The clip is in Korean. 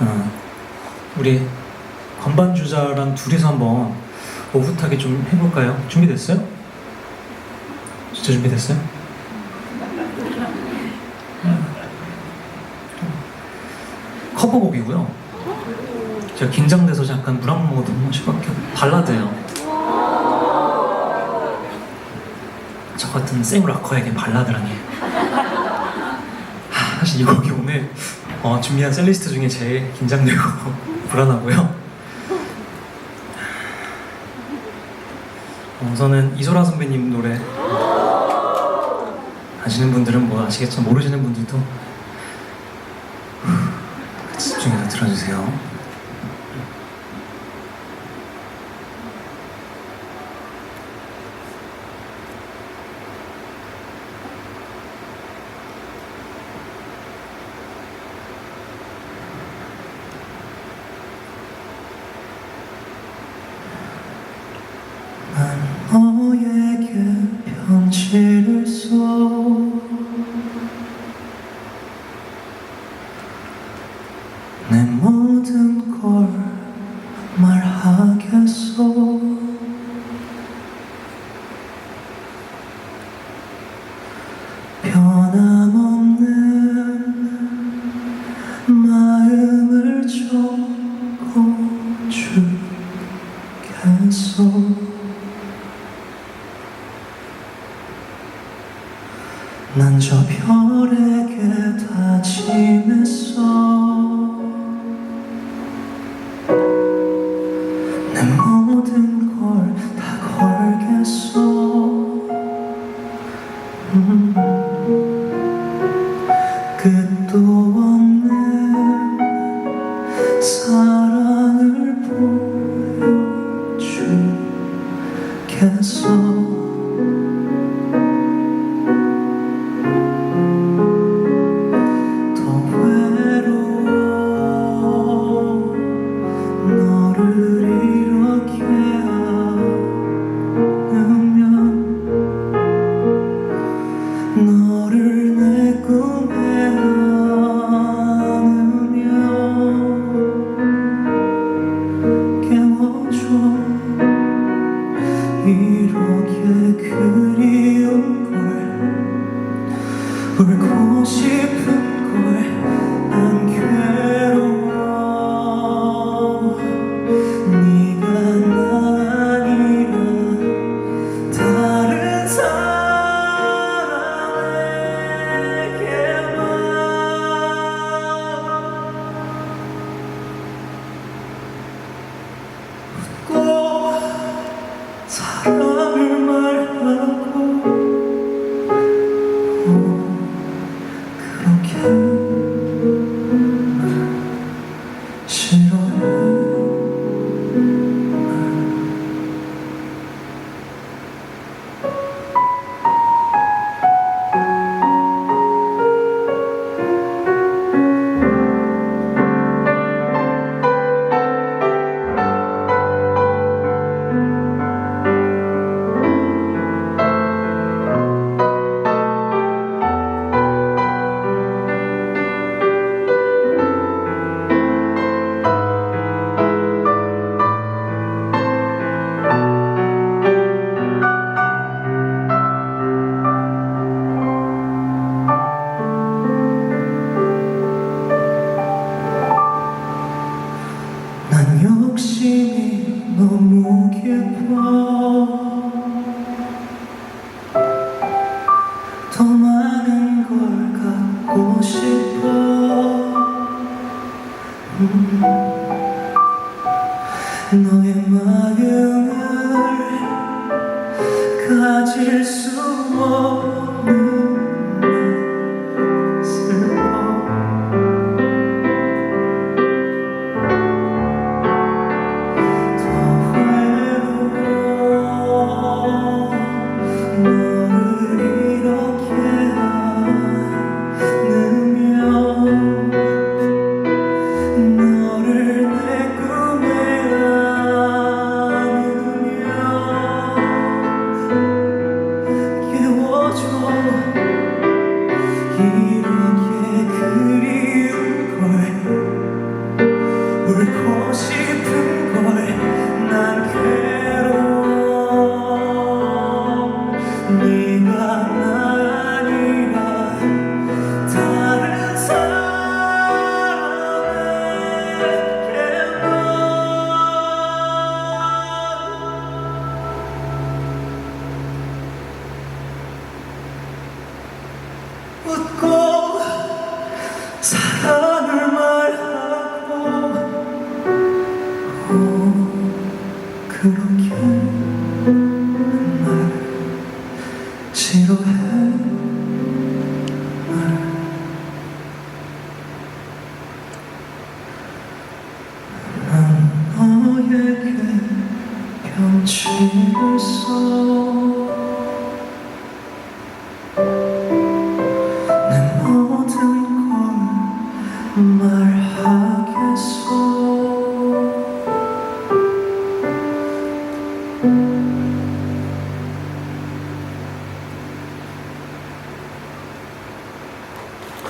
어, 우리 건반 주자랑 둘이서 한번 오붓하게 좀 해볼까요? 준비됐어요? 진짜 준비됐어요? 커버곡이고요. 제가 긴장돼서 잠깐 물 한 번 먹어도 한 번씩 밖에 발라드예요. 저 같은 생 락커에게 발라드라니. 하, 사실 이 곡이 오늘 어, 준비한 셀리스트 중에 제일 긴장되고 불안하고요. 어, 우선은 이소라 선배님 노래 아시는 분들은 뭐 아시겠지만 모르시는 분들도 집중해서 들어주세요. 난 너에게 편지를 써 내 모든 걸 말 하겠어 변함없는 마음을 적어주겠어 난저별 끝도 없는 사랑을 보여주겠어 울고 싶은 걸난 괴로워. 네가 나 아니라. 다른 사람에게만 웃고 사랑 싫어 너 웃고 사랑을 말하고. 오, 그렇게 날날난 너에게 편지를 써